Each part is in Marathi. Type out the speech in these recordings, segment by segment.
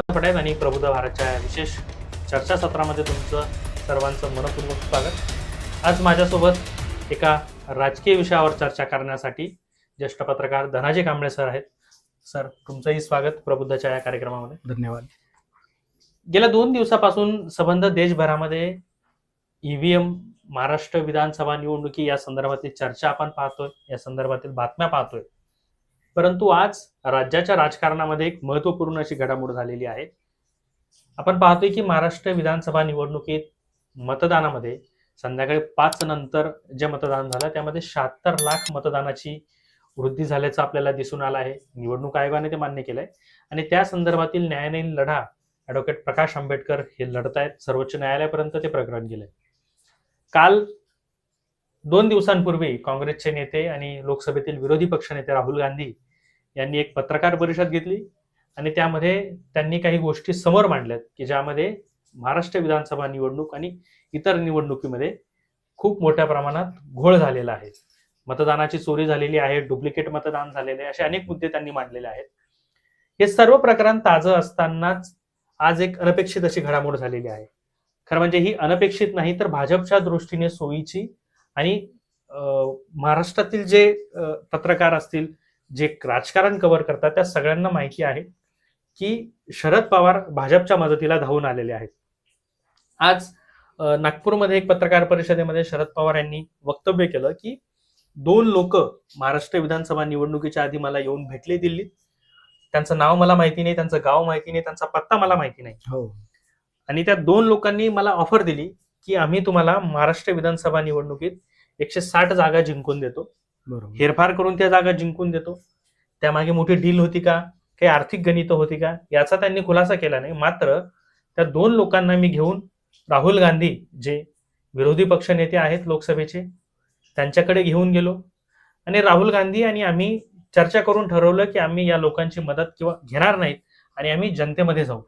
पटेल आणि प्रबुद्ध भारतच्या विशेष चर्चासत्रामध्ये तुमचं सर्वांचं मनपूर्वक स्वागत. आज माझ्यासोबत एका राजकीय विषयावर चर्चा करण्यासाठी ज्येष्ठ पत्रकार धनाजी कांबळे सर आहेत. सर तुमचंही स्वागत प्रबुद्धच्या या कार्यक्रमामध्ये. धन्यवाद. गेल्या दोन दिवसापासून संबंध देशभरामध्ये ईव्हीएम महाराष्ट्र विधानसभा निवडणुकी या संदर्भातील चर्चा आपण पाहतोय या संदर्भातील बातम्या पाहतोय. परंतु आज राज्याच्या राजकारणामध्ये एक महत्त्वपूर्ण अशी घडामोड झालेली आहे. आपण पाहतोय की महाराष्ट्र विधानसभा निवडणुकीत मतदानामध्ये संध्याकाळी पाच नंतर जे मतदान झालं त्यामध्ये शहात्तर लाख मतदानाची वृद्धी झाल्याचं आपल्याला दिसून आलं आहे. निवडणूक आयोगाने ते मान्य केलंय. आणि त्या संदर्भातील न्यायालयीन लढा ऍडव्होकेट प्रकाश आंबेडकर हे लढत आहेत. सर्वोच्च न्यायालयापर्यंत ते प्रकरण गेलंय. काल दोन दिवसांपूर्वी काँग्रेसचे नेते आणि लोकसभेतील विरोधी पक्षनेते राहुल गांधी यांनी एक पत्रकार परिषद घेतली आणि त्यामध्ये त्यांनी काही गोष्टी समोर मांडल्यात की ज्यामध्ये महाराष्ट्र विधानसभा निवडणूक आणि इतर निवडणुकीमध्ये खूप मोठ्या प्रमाणात घोळ झालेला आहे. मतदानाची चोरी झालेली आहे डुप्लिकेट मतदान झालेले असे अनेक मुद्दे त्यांनी मांडलेले आहेत. हे सर्व प्रकरण ताजं असतानाच आज एक अनपेक्षित अशी घडामोड झालेली आहे. खरं म्हणजे ही अनपेक्षित नाही तर भाजपच्या दृष्टीने सोयीची आणि महाराष्ट्रातील जे पत्रकार असतील जे राजकारण कव्हर करतात त्या सगळ्यांना माहिती आहे की शरद पवार भाजपच्या मदतीला धावून आलेले आहेत. आज नागपूरमध्ये एक पत्रकार परिषदेमध्ये शरद पवार यांनी वक्तव्य केलं की दोन लोक महाराष्ट्र विधानसभा निवडणुकीच्या आधी मला येऊन भेटले दिल्लीत. त्यांचं नाव मला माहिती नाही त्यांचं गाव माहिती नाही त्यांचा पत्ता मला माहिती नाही. हो. आणि त्या दोन लोकांनी मला ऑफर दिली की आम्ही तुम्हाला महाराष्ट्र विधानसभा निवडणुकीत एकशे साठ जागा जिंकून देतो. हेरफार करून त्या जागा जिंकून देतो. त्यामागे मोठी डील होती का? काही आर्थिक गणित होती का? याचा त्यांनी खुलासा केला नाही. मात्र त्या दोन लोकांना मी घेऊन राहुल गांधी जे विरोधी पक्ष नेते आहेत लोकसभेचे त्यांच्याकडे घेऊन गेलो. आणि राहुल गांधी आणि आम्ही चर्चा करून ठरवलं की आम्ही या लोकांची मदत किंवा घेणार नाहीत आणि आम्ही जनतेमध्ये जाऊ.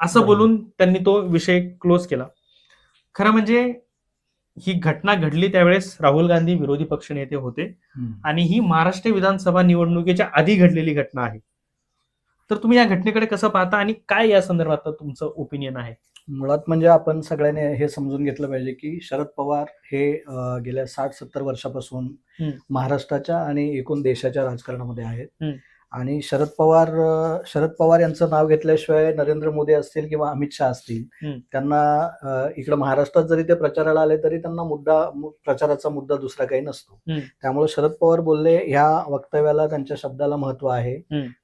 असं. बोलून त्यांनी तो विषय क्लोज केला. खरं म्हणजे ही घटना घडली त्यावेळेस राहुल गांधी विरोधी पक्षनेते होते हम्म. आणि ही महाराष्ट्र विधानसभा निवडणुकीच्या आधी घडलेली घटना आहे तर तुम्ही या घटनेकडे कसं पाहता आणि काय या संदर्भात तुमचं ओपिनियन आहे मुळात म्हणजे आपण सगळ्यांनी हे समजून घेतलं पाहिजे की शरद पवार हे गेल्या साठ सत्तर वर्षापासून. महाराष्ट्राच्या आणि एकूण देशाच्या राजकारणामध्ये आहेत. आणि शरद पवार शरद पवार यांचं नाव घेतल्याशिवाय नरेंद्र मोदी असतील किंवा अमित शहा असतील. त्यांना इकडं महाराष्ट्रात जरी ते प्रचाराला आले तरी त्यांना मुद्दा प्रचाराचा मुद्दा दुसरा काही नसतो. त्यामुळे शरद पवार बोलले ह्या वक्तव्याला त्यांच्या शब्दाला महत्त्व आहे.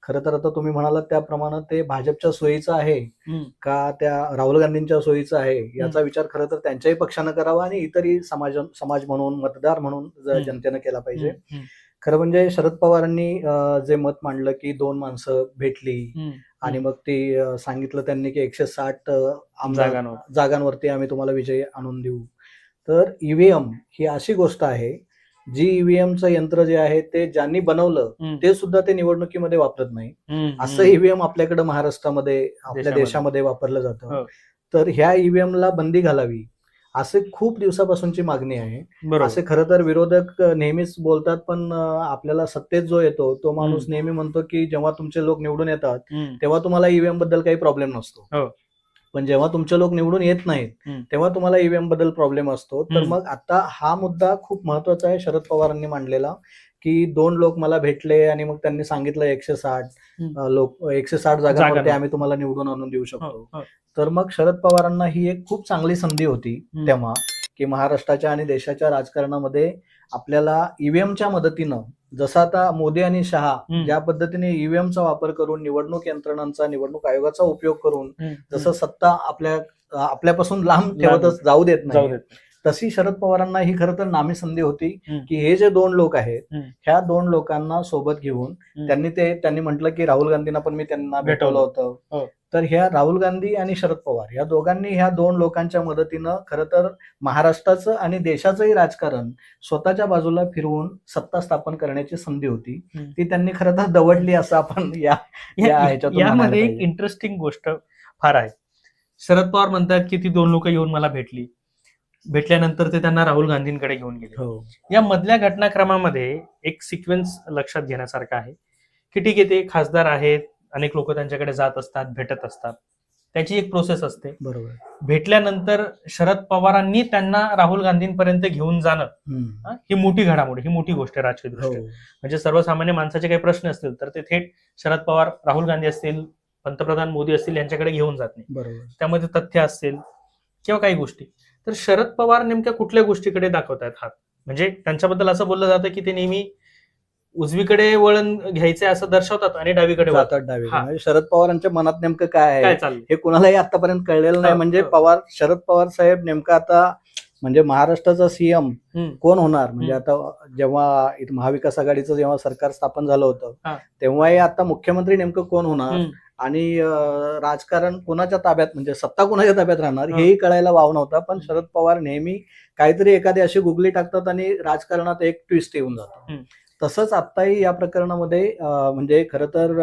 खरं तर आता तुम्ही म्हणालात त्याप्रमाणे ते भाजपच्या सोयीचं आहे. का त्या राहुल गांधींच्या सोयीचं आहे याचा विचार खरं तर त्यांच्याही पक्षानं करावा आणि इतरही समाज समाज म्हणून मतदार म्हणून. जनतेनं केला पाहिजे. खरं म्हणजे शरद पवारांनी जे मत मांडलं की दोन माणसं भेटली. आणि मग ती सांगितलं त्यांनी की एकशे साठ जागांवरती आम्ही तुम्हाला विजय आणून देऊ तर ईव्हीएम ही अशी गोष्ट आहे जी ईव्हीएमचं यंत्र जे आहे ते ज्यांनी बनवलं. ते सुद्धा ते निवडणुकीमध्ये वापरत नाही. असं ईव्हीएम आपल्याकडे महाराष्ट्रामध्ये आपल्या देशामध्ये. देशामध्ये वापरलं जातं हो. तर ह्या ईव्हीएमला बंदी घालावी असे खूप दिवसापासूनची मागणी आहे असे खरं तर विरोधक नेहमीच बोलतात पण आपल्याला सत्तेत जो येतो तो माणूस. नेहमी म्हणतो की जेव्हा तुमचे लोक निवडून येतात. तेव्हा तुम्हाला ईव्हीएमबद्दल काही प्रॉब्लेम नसतो हो. पण जेव्हा तुमचे लोक निवडून येत नाहीत. तेव्हा तुम्हाला ईव्हीएमबद्दल प्रॉब्लेम असतो तर. मग आता हा मुद्दा खूप महत्त्वाचा आहे शरद पवारांनी मांडलेला की दोन लोक मला भेटले आणि मग त्यांनी सांगितलं एकशे साठ लोक एकशे साठ जागांवर. आम्ही तुम्हाला निवडून आणून देऊ हो, शकतो हो. तर मग शरद पवारांना ही एक खूप चांगली संधी होती. तेव्हा की महाराष्ट्राच्या आणि देशाच्या राजकारणामध्ये आपल्याला ईव्हीएमच्या मदतीनं जसं आता मोदी आणि शहा. ज्या पद्धतीने ईव्हीएमचा वापर करून निवडणूक यंत्रणांचा निवडणूक आयोगाचा उपयोग करून. जसं सत्ता आपल्या आपल्यापासून लांब. ठेवतच जाऊ देत नाही तशी शरद पवारांना ही खरं तर नामी संधी होती. की हे जे दोन लोक आहेत. ह्या दोन लोकांना सोबत घेऊन. त्यांनी ते त्यांनी म्हटलं की राहुल गांधींना पण मी त्यांना भेटवलं. होतं हो. तर ह्या राहुल गांधी आणि शरद पवार या दोघांनी ह्या दोन लोकांच्या मदतीनं खरं तर महाराष्ट्राचं आणि देशाचंही राजकारण स्वतःच्या बाजूला फिरवून सत्ता स्थापन करण्याची संधी होती. ती त्यांनी खरं तर दवडली असं आपण या यामध्ये एक. इंटरेस्टिंग गोष्ट फार आहे शरद पवार म्हणतात की ती दोन लोक येऊन मला भेटली भेटल्यानंतर ते त्यांना राहुल गांधींकडे घेऊन गेले. हो. या मधल्या घटनाक्रमामध्ये एक सिक्वेन्स लक्षात घेण्यासारखा आहे की ठीक आहे ते खासदार आहेत अनेक लोक त्यांच्याकडे जात असतात भेटत असतात. त्याची एक प्रोसेस असते. बरोबर. भेटल्यानंतर शरद पवारांनी त्यांना राहुल गांधींपर्यंत घेऊन जाणं हम्म. हा, ही मोठी घडामोड ही मोठी गोष्ट आहे राजकीय हो. दृष्ट्या म्हणजे सर्वसामान्य माणसाचे काही प्रश्न असतील तर ते थेट शरद पवार राहुल गांधी असतील पंतप्रधान मोदी असतील यांच्याकडे घेऊन जात नाही. बरोबर. त्यामध्ये तथ्य असतील किंवा काही गोष्टी. तर शरद पवार नेमक्या कुठल्या गोष्टीकडे दाखवत आहेत हात म्हणजे त्यांच्याबद्दल असं बोललं जातं की ते नेहमी उजवीकडे वळण घ्यायचे असं दर्शवतात आणि डावीकडे वळतात जातात डावी. म्हणजे शरद पवारांच्या मनात नेमकं काय आहे हे कुणालाही आतापर्यंत कळलेलं नाही म्हणजे. पवार शरद पवार साहेब नेमका आता म्हणजे महाराष्ट्राचा सीएम. कोण होणार म्हणजे. आता जेव्हा महाविकास आघाडीचं जेव्हा सरकार स्थापन झालं होतं. तेव्हाही आता मुख्यमंत्री नेमकं कोण होणार. आणि राजकारण कोणाच्या ताब्यात म्हणजे सत्ता कोणाच्या ताब्यात राहणार. हेही कळायला वाव नव्हता पण शरद पवार नेहमी काहीतरी एखादी अशी गुगली टाकतात आणि राजकारणात एक ट्विस्ट येऊन जातो. तसंच आत्ताही या प्रकरणामध्ये म्हणजे खरं तर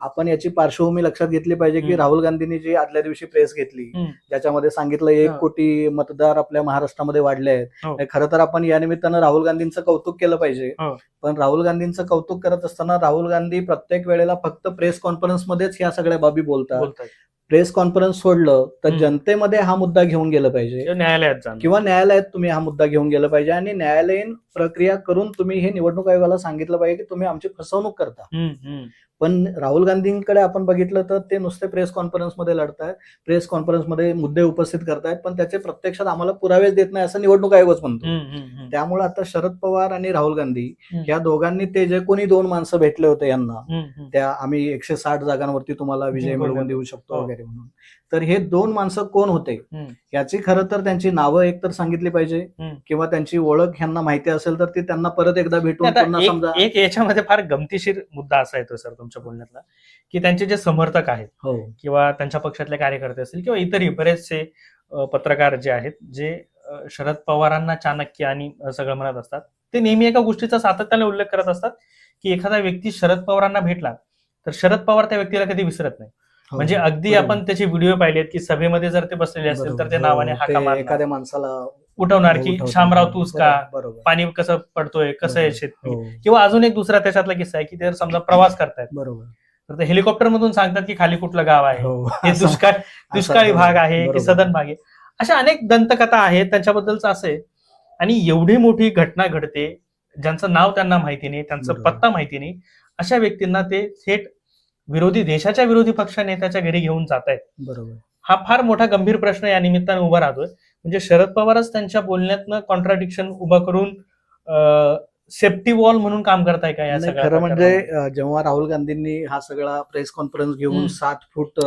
आपण याची पार्श्वभूमी लक्षात घेतली पाहिजे की. राहुल गांधींनी जी आदल्या दिवशी प्रेस घेतली. ज्याच्यामध्ये सांगितलं एक. कोटी मतदार आपल्या महाराष्ट्रामध्ये वाढले आहेत हो. खरं तर आपण या निमित्तानं राहुल गांधींचं कौतुक केलं पाहिजे हो. पण राहुल गांधींचं कौतुक करत असताना राहुल गांधी प्रत्येक वेळेला फक्त प्रेस कॉन्फरन्समध्येच ह्या सगळ्या बाबी बोलतात प्रेस कॉन्फरन्स सोडलं तर हम्म. जनतेमध्ये हा मुद्दा घेऊन गेलं पाहिजे न्यायालयात जाणं किंवा न्यायालयात तुम्ही हा मुद्दा घेऊन गेलं पाहिजे आणि न्यायालयीन प्रक्रिया करून तुम्ही हे निवडणूक आयोगाला सांगितलं पाहिजे की तुम्ही आमची फसवणूक करता हम्म, हम्म. पण राहुल गांधींकडे आपण बघितलं तर ते नुसते प्रेस कॉन्फरन्समध्ये लढतायत प्रेस कॉन्फरन्समध्ये मुद्दे उपस्थित करतायत पण त्याचे प्रत्यक्षात आम्हाला पुरावेच देत नाही असं निवडणूक आयोगच म्हणतो. त्यामुळे आता शरद पवार आणि राहुल गांधी. या दोघांनी ते जे कोणी दोन माणसं भेटले होते यांना. त्या आम्ही एकशे साठ जागांवरती तुम्हाला विजय मिळवून. देऊ शकतो हो. वगैरे म्हणून तर हे दोन माणसं कोण होते. याची खरं तर त्यांची नावं एकतर सांगितली पाहिजे. किंवा त्यांची ओळख ह्यांना माहिती असेल तर ती त्यांना परत एकदा भेटून एक समजा एक याच्यामध्ये फार गमतीशीर मुद्दा असा येतो सर तुमच्या बोलण्यातला की त्यांचे जे समर्थक आहेत हो किंवा त्यांच्या पक्षातले कार्यकर्ते असतील किंवा इतरही बरेचसे पत्रकार जे आहेत जे शरद पवारांना चाणक्य आणि सगळं म्हणत असतात ते नेहमी एका गोष्टीचा सातत्याने उल्लेख करत असतात की एखादा व्यक्ती शरद पवारांना भेटला तर शरद पवार त्या व्यक्तीला कधी विसरत नाही. म्हणजे अगदी. आपण त्याचे व्हिडिओ पाहिलेत की सभेमध्ये जर ते बसलेले असतील तर. ते हो, नावाने ते हाका एखाद्या माणसाला उठवणार की. शामराव तूच का पाणी कसं पडतोय कसं आहे. शेतकरी? हो, किंवा अजून एक दुसरा त्याच्यातला किस्सा आहे की ते समजा प्रवास करतायत. बरोबर. तर ते हेलिकॉप्टर मधून सांगतात की खाली कुठलं गाव आहे? हो. हे दुष्काळ दुष्काळी भाग आहे की. सदन भाग आहे. अशा अनेक दंतकथा आहेत. त्यांच्याबद्दलचं असं आहे. आणि एवढी मोठी घटना घडते ज्यांचं नाव त्यांना माहिती नाही त्यांचा. पत्ता माहिती नाही अशा व्यक्तींना ते थेट विरोधी देशाच्या विरोधी पक्ष नेत्याच्या घरी घेऊन जात आहेत बरोबर हा फार मोठा गंभीर प्रश्न या निमित्तानं उभा राहतोय म्हणजे शरद पवारच त्यांच्या बोलण्यातनं कॉन्ट्राडिक्शन उभं करून सेफ्टी वॉल म्हणून काम करताय का या सगळ्या खरं म्हणजे जेव्हा राहुल गांधींनी हा सगळा प्रेस कॉन्फरन्स घेऊन. सात फूट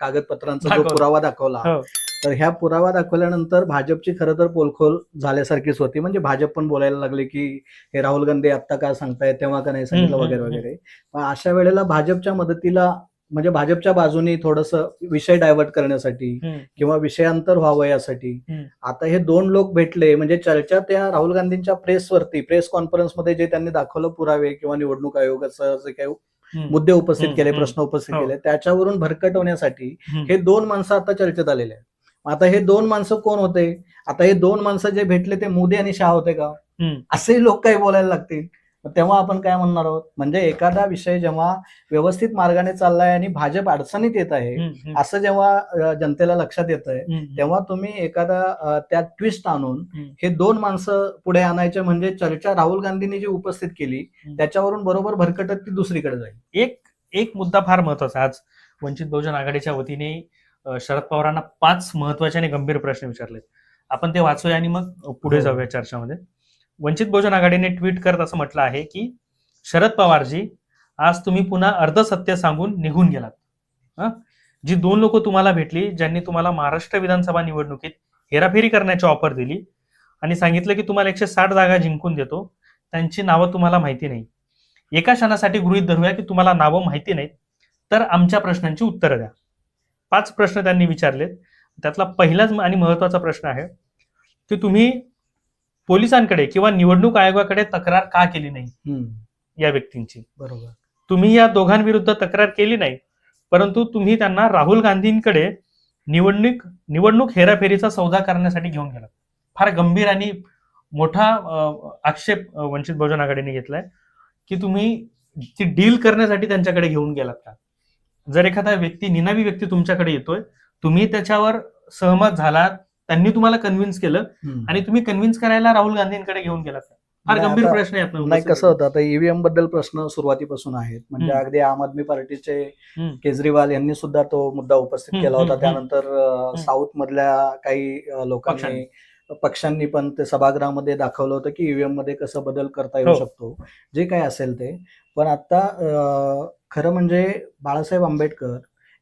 कागदपत्रांचा जो. पुरावा दाखवला हो. तर ह्या पुरावा दाखवल्यानंतर भाजपची खरं तर पोलखोल झाल्यासारखीच होती. म्हणजे भाजप पण बोलायला लागले की हे राहुल गांधी आता का सांगतायत तेव्हा का नाही सांगितलं? वगैरे वगैरे. पण अशा वेळेला भाजपच्या मदतीला म्हणजे भाजपच्या बाजूनी थोडस विषय डायव्हर्ट करण्यासाठी किंवा विषयांतर व्हावं यासाठी. आता हे दोन लोक भेटले. म्हणजे चर्चा त्या राहुल गांधींच्या प्रेसवरती प्रेस कॉन्फरन्समध्ये जे त्यांनी दाखवलं पुरावे किंवा निवडणूक आयोगाचं जे काही मुद्दे उपस्थित केले. प्रश्न उपस्थित हो. केले त्याच्यावरून भरकटवण्यासाठी हम्म. हे दोन माणसं आता चर्चेत आलेले आहेत. आता हे दोन माणसं कोण होते आता हे दोन माणसं जे भेटले ते मोदी आणि शाह होते का. असेही लोक काही बोलायला लागतील तेव्हा आपण काय म्हणणार आहोत म्हणजे एखादा विषय जेव्हा व्यवस्थित मार्गाने चाललाय आणि भाजप अडचणीत येत आहे असं जेव्हा जनतेला लक्षात येत आहे. तेव्हा तुम्ही एखादा त्यात ट्विस्ट आणून. हे दोन माणसं पुढे आणायचे म्हणजे चर्चा राहुल गांधींनी जी उपस्थित केली. त्याच्यावरून बरोबर भरकटत ती दुसरीकडे जाईल एक एक मुद्दा फार महत्त्वाचा. आज वंचित बहुजन आघाडीच्या वतीने शरद पवारांना पाच महत्त्वाचे आणि गंभीर प्रश्न विचारलेत. आपण ते वाचूया आणि मग पुढे हो. जाऊया चर्चामध्ये. वंचित बहुजन आघाडीने ट्विट करत असं म्हटलं आहे की शरद पवारजी आज तुम्ही पुन्हा अर्धसत्य सांगून निघून गेलात. हं? जी दोन लोक तुम्हाला भेटली ज्यांनी तुम्हाला महाराष्ट्र विधानसभा निवडणुकीत हेराफेरी करण्याची ऑफर दिली आणि सांगितलं की तुम्हाला एकशे साठ जागा जिंकून देतो त्यांची नावं तुम्हाला माहिती नाही. एका क्षणासाठी गृहीत धरूया की तुम्हाला नावं माहिती नाहीत तर आमच्या प्रश्नांची उत्तरं द्या. पाच प्रश्न त्यांनी विचारलेत. त्यातला पहिलाच आणि महत्त्वाचा प्रश्न आहे की तुम्ही पोलिसांकडे किंवा निवडणूक आयोगाकडे तक्रार का केली नाही? या व्यक्तींची. बरोबर. तुम्ही या दोघांविरुद्ध तक्रार केली नाही परंतु तुम्ही त्यांना राहुल गांधींकडे निवडणूक निवडणूक हेराफेरीचा सौदा करण्यासाठी घेऊन गेलात. फार गंभीर आणि मोठा आक्षेप वंचित बहुजन आघाडीने घेतलाय की तुम्ही ती डील करण्यासाठी त्यांच्याकडे घेऊन गेलात का? जर एखादा व्यक्ती निनावी व्यक्ती तुमच्याकडे येतोय तुम्ही त्याच्यावर सहमत झालात त्यांनी तुम्हाला कन्व्हिन्स केलं. आणि तुम्ही कन्व्हिन्स करायला राहुल गांधींकडे घेऊन गेलात? फार गंभीर प्रश्न आहे नाही. कसं होतं आता ईव्हीएमबद्दल प्रश्न सुरुवातीपासून आहेत म्हणजे. अगदी आम आदमी पार्टीचे. केजरीवाल यांनी सुद्धा तो मुद्दा उपस्थित केला होता त्यानंतर साऊथ मधल्या काही लोकांनी पक्षांनी. पण ते सभागृहामध्ये दाखवलं होतं की ईव्हीएममध्ये कसं बदल करता येऊ हो. शकतो जे काय असेल ते पण आता खरं म्हणजे बाळासाहेब आंबेडकर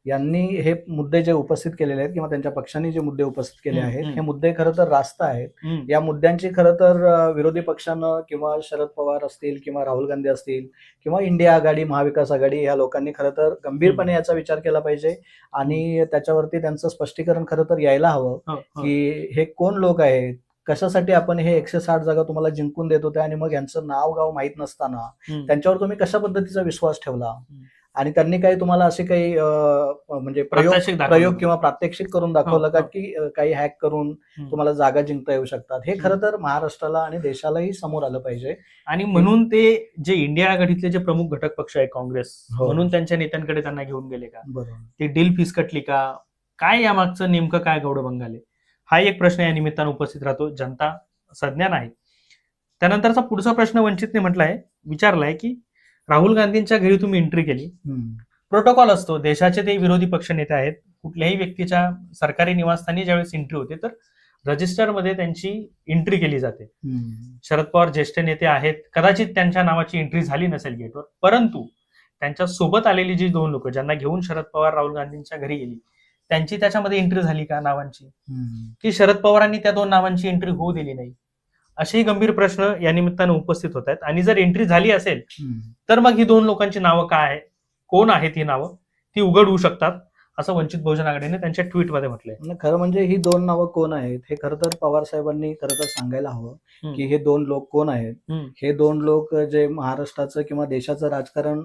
यांनी हे मुद्दे जे उपस्थित केलेले आहेत किंवा त्यांच्या पक्षांनी जे मुद्दे उपस्थित केले आहेत. हे मुद्दे खरं तर रास्त आहेत. या मुद्द्यांची खरं तर विरोधी पक्षानं किंवा शरद पवार असतील किंवा राहुल गांधी असतील किंवा इंडिया आघाडी महाविकास आघाडी या लोकांनी खरं तर गंभीरपणे याचा विचार केला पाहिजे आणि त्याच्यावरती त्यांचं स्पष्टीकरण खरं तर यायला हवं हो, हो. की हे कोण लोक आहेत कशासाठी आपण हे एकशे साठ जागा तुम्हाला जिंकून देत होते आणि मग यांचं नाव गाव माहीत नसताना. त्यांच्यावर तुम्ही कशा पद्धतीचा विश्वास ठेवला आणि त्यांनी काही तुम्हाला असे काही म्हणजे प्रयोग. प्रयोग किंवा प्रात्यक्षिक करून दाखवलं हो, का हो. की काही हॅक करून. तुम्हाला जागा जिंकता येऊ शकतात? हे खरं तर महाराष्ट्राला आणि देशालाही समोर आलं पाहिजे. आणि म्हणून ते जे इंडिया आघाडीतले जे प्रमुख घटक पक्ष आहे काँग्रेस हो. म्हणून त्यांच्या नेत्यांकडे त्यांना घेऊन गेले का? ती डील फिसकटली का? काय यामागचं नेमकं काय गौड बंगाले हा एक प्रश्न या निमित्तानं उपस्थित राहतो. जनता सज्ञान आहे त्यानंतरचा पुढचा प्रश्न वंचितने म्हटलाय विचारलाय की राहुल गांधींच्या घरी तुम्ही एंट्री केली. प्रोटोकॉल असतो. देशाचे ते विरोधी पक्ष नेते आहेत. कुठल्याही व्यक्तीच्या सरकारी निवासस्थानी ज्यावेळेस एंट्री होते तर रजिस्टरमध्ये त्यांची एंट्री केली जाते. शरद पवार ज्येष्ठ नेते आहेत. कदाचित त्यांच्या नावाची एंट्री झाली नसेल गेटवर परंतु त्यांच्यासोबत आलेली जी दोन लोक ज्यांना घेऊन शरद पवार राहुल गांधींच्या घरी गेली त्यांची त्याच्यामध्ये एंट्री झाली का नावांची. की शरद पवारांनी त्या दोन नावांची एंट्री होऊ दिली नाही? असेही गंभीर प्रश्न या निमित्तानं उपस्थित होत आहेत आणि जर एंट्री झाली असेल. तर मग ही दोन लोकांची नावं काय आहे कोण आहेत ही नावं ती उघड होऊ शकतात असं वंचित बहुजन आघाडीने त्यांच्या ट्विटमध्ये म्हटलंय खरं म्हणजे ही दोन नावं कोण आहेत हे खरं तर पवार साहेबांनी खरं तर सांगायला हवं. की हे दोन लोक कोण आहेत. हे दोन लोक जे महाराष्ट्राचं किंवा देशाचं राजकारण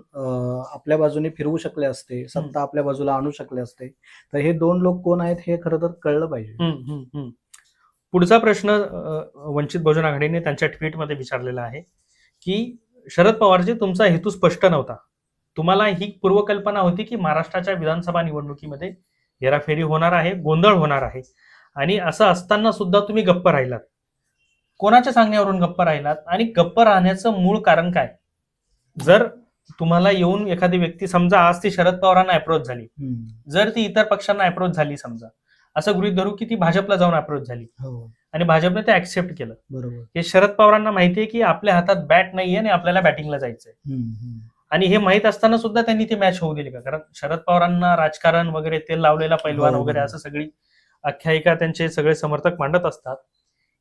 आपल्या बाजूने फिरवू शकले असते सत्ता आपल्या बाजूला आणू शकले असते तर हे दोन लोक कोण आहेत हे खरं तर कळलं पाहिजे. पुढचा प्रश्न वंचित बहुजन आघाडीने त्यांच्या ट्विटमध्ये विचारलेला आहे की शरद पवारजी तुमचा हेतू स्पष्ट नव्हता. तुम्हाला ही पूर्वकल्पना होती की महाराष्ट्राच्या विधानसभा निवडणुकीमध्ये हेराफेरी होणार आहे गोंधळ होणार आहे आणि असं असताना सुद्धा तुम्ही गप्प राहिलात. कोणाच्या सांगण्यावरून गप्प राहिलात आणि गप्प राहण्याचं मूळ कारण काय? जर तुम्हाला येऊन एखादी व्यक्ती समजा आज ती शरद पवारांना अप्रोच झाली. जर ती इतर पक्षांना अप्रोच झाली समजा असं गृहित धरू की ती भाजपला जाऊन अप्रोच झाली. हो. आणि भाजपने ते ऍक्सेप्ट केलं. बरोबर. हे शरद पवारांना माहितीये की आपल्या हातात बॅट नाहीये आणि आपल्याला बॅटिंगला जायचंय. आणि हे माहीत असताना सुद्धा त्यांनी ते मॅच होऊ दिली का? कारण शरद पवारांना राजकारण वगैरे तेल लावलेला पैलवान हो, वगैरे हो. असं सगळी आख्यायिका त्यांचे सगळे समर्थक मांडत असतात.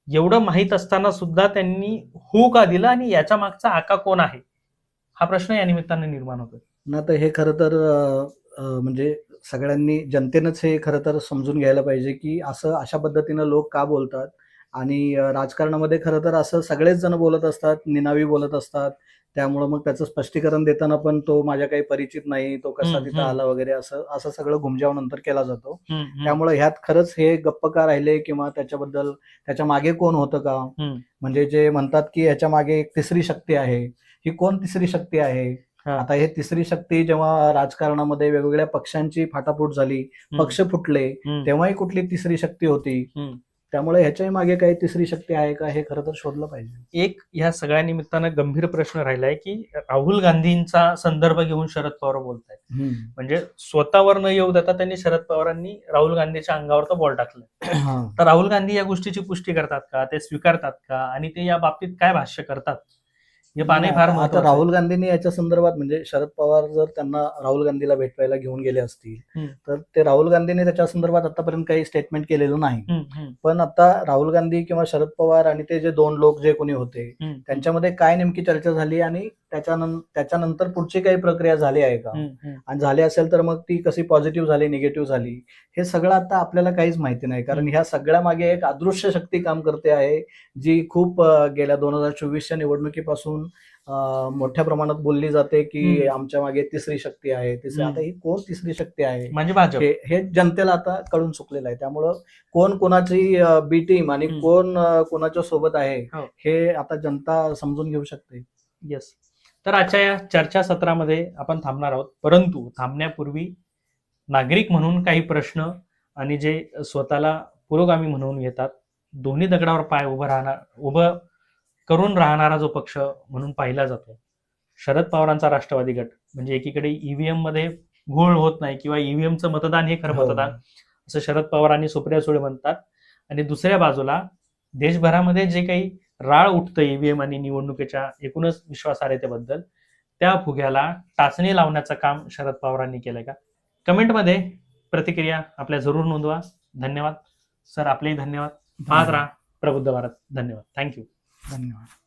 एवढं माहीत असताना सुद्धा त्यांनी हो का दिलं आणि याच्या मागचा आका कोण आहे? हा प्रश्न या निमित्ताने निर्माण होतो ना तर हे खरं तर म्हणजे सगळ्यांनी जनतेनंच हे खरं तर समजून घ्यायला पाहिजे की असं अशा पद्धतीनं लोक का बोलतात आणि राजकारणामध्ये खरं तर असं सगळेच जण बोलत असतात निनावी बोलत असतात त्यामुळं मग त्याचं स्पष्टीकरण देताना पण तो माझ्या काही परिचित नाही तो कसा तिथं. आला वगैरे असं असं सगळं घुमजाव नंतर केला जातो. त्यामुळे ह्यात खरंच हे गप्प का राहिले किंवा त्याच्याबद्दल त्याच्यामागे कोण होतं का. म्हणजे जे म्हणतात की ह्याच्या मागे एक तिसरी शक्ती आहे ही कोण तिसरी शक्ती आहे. आता हे तिसरी शक्ती जेव्हा राजकारणामध्ये वेगवेगळ्या पक्षांची फाटाफूट झाली. पक्ष फुटले. तेव्हाही कुठली तिसरी शक्ती होती. त्यामुळे ह्याच्याही मागे काही तिसरी शक्ती आहे का हे खरं तर शोधलं पाहिजे. एक ह्या सगळ्या निमित्तानं गंभीर प्रश्न राहिलाय की राहुल गांधींचा संदर्भ घेऊन शरद पवार बोलत आहेत म्हणजे स्वतःवर न येऊ देता त्यांनी शरद पवारांनी राहुल गांधीच्या अंगावर तो बॉल टाकलं. हा. तर राहुल गांधी या गोष्टीची पुष्टी करतात का? ते स्वीकारतात का? आणि ते या बाबतीत काय भाष्य करतात? हे पाहणे फार आता. राहुल गांधींनी याच्या संदर्भात म्हणजे शरद पवार जर त्यांना राहुल गांधीला भेटवायला घेऊन गेले असतील. तर ते राहुल गांधीने त्याच्या संदर्भात आतापर्यंत काही स्टेटमेंट केलेलं नाही पण आता राहुल गांधी किंवा शरद पवार आणि ते जे दोन लोक जे कोणी होते त्यांच्यामध्ये काय नेमकी चर्चा झाली आणि त्याच्यानं त्याच्यानंतर पुढची काही प्रक्रिया झाली आहे का. आणि झाली असेल तर मग ती कशी पॉझिटिव्ह झाली निगेटिव्ह झाली हे सगळं आता आपल्याला काहीच माहिती नाही कारण ह्या सगळ्या मागे एक अदृश्य शक्ती काम करते आहे जी खूप गेल्या दोन हजार चोवीसच्या निवडणुकीपासून अं, मोठ्या प्रमाणात बोलली जाते की. आमच्या मागे तिसरी शक्ती आहे तिसरी. आता ही कोण तिसरी शक्ती आहे म्हणजे भाजप हे जनतेला आता कळून चुकलेलं आहे त्यामुळं कोण कोणाची बी टीम आणि. कोण कोणाच्या सोबत आहे हो. हे आता जनता समजून घेऊ शकते येस तर आजच्या या चर्चा सत्रामध्ये आपण थांबणार आहोत परंतु थांबण्यापूर्वी नागरिक म्हणून काही प्रश्न आणि जे स्वतःला पुरोगामी म्हणून घेतात दोन्ही दगडावर पाय उभं राहणार उभं करून राहणारा जो पक्ष म्हणून पाहिला जातो. शरद पवारांचा राष्ट्रवादी गट म्हणजे एकीकडे ईव्हीएममध्ये घोळ होत नाही किंवा ईव्हीएमचं मतदान हे खरं हो. मतदान असं शरद पवार आणि सुप्रिया सुळे म्हणतात. आणि दुसऱ्या बाजूला देशभरामध्ये जे काही राळ उठतं ईव्हीएम आणि निवडणुकीच्या एकूणच विश्वासार्हतेबद्दल त्या फुग्याला टाचणी लावण्याचं काम शरद पवारांनी केलंय का? कमेंटमध्ये प्रतिक्रिया आपल्या जरूर नोंदवा. धन्यवाद. सर आपलेही धन्यवाद. पाहत राहा. प्रबुद्ध भारत. धन्यवाद. थँक्यू धन्यवाद.